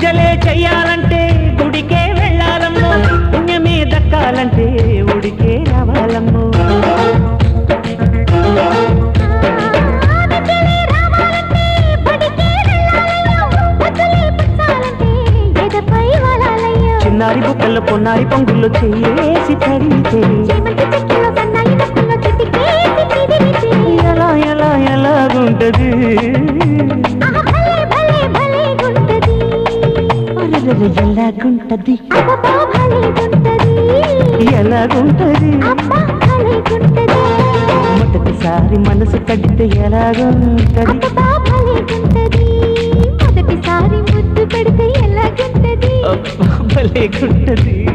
పూజలే చెయ్యాలంటే గుడికే వెళ్ళాలమ్మో. పుణ్యమే దక్కాలంటే ఉడికే రావాలమ్మో. చిన్నారి బుక్కల్లో పొన్నారి పొంగుల్లో చిటికేసి చిదిమితే ఎలా ఎలా ఎలాగుంటది అరెరెరె, ఎలాగుంటది? ఎలాగుంటది మొదటిసారి మనసు కడితే ఎలాగుంటది? మొదటిసారి ముద్దు పెడితే ఎలాగుంటది? భలేగుంటది.